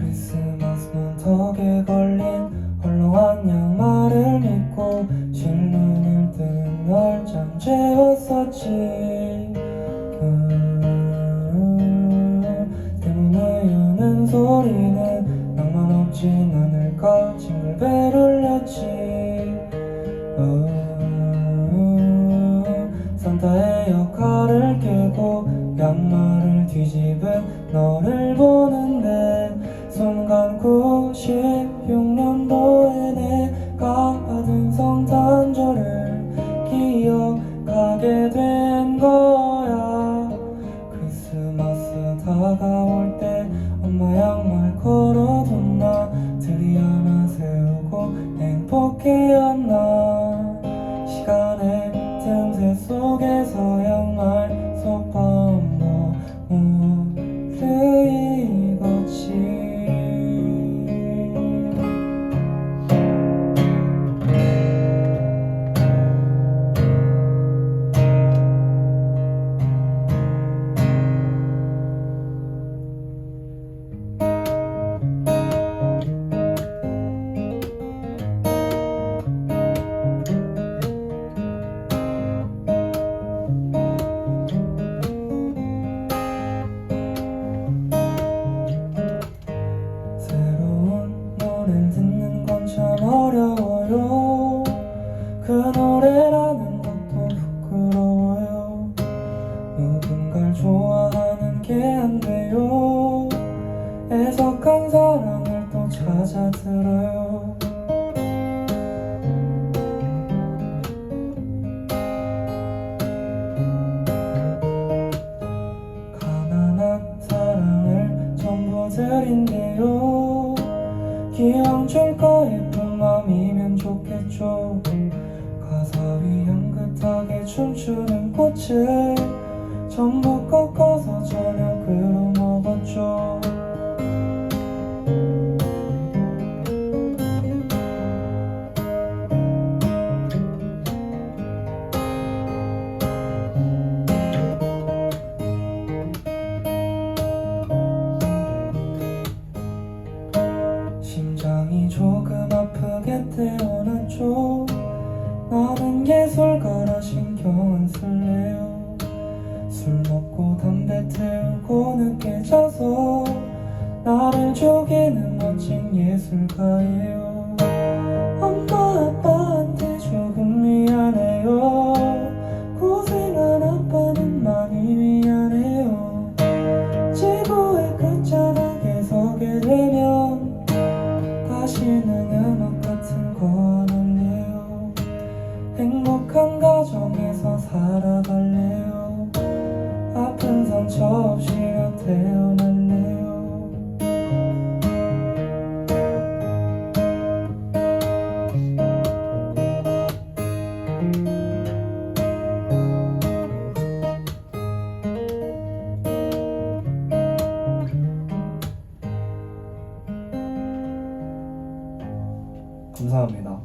크리스마스는 덕에 걸린 헐렁한 양말을 믿고 실눈을 뜨는 널 잠 재웠었지. 음, 때문에 여는 소리는 낭만 없진 않을까 징글벨 울렸지. 음, 산타의 역할을 깨고 양말을 뒤집은 너를 보 찾아 들어요. 가난한 사랑을 전부 드린대요. 기왕 줄거 예쁜 맘이면 좋겠죠. 가사 위 향긋하게 춤추는 꽃을 전부 꺾어서 저녁으로 먹었죠 예술가라 신경 안 쓸래요. 술 먹고 담배 태우고 늦게 자서 나를 죽이는 멋진 예술가예요 감사합니다.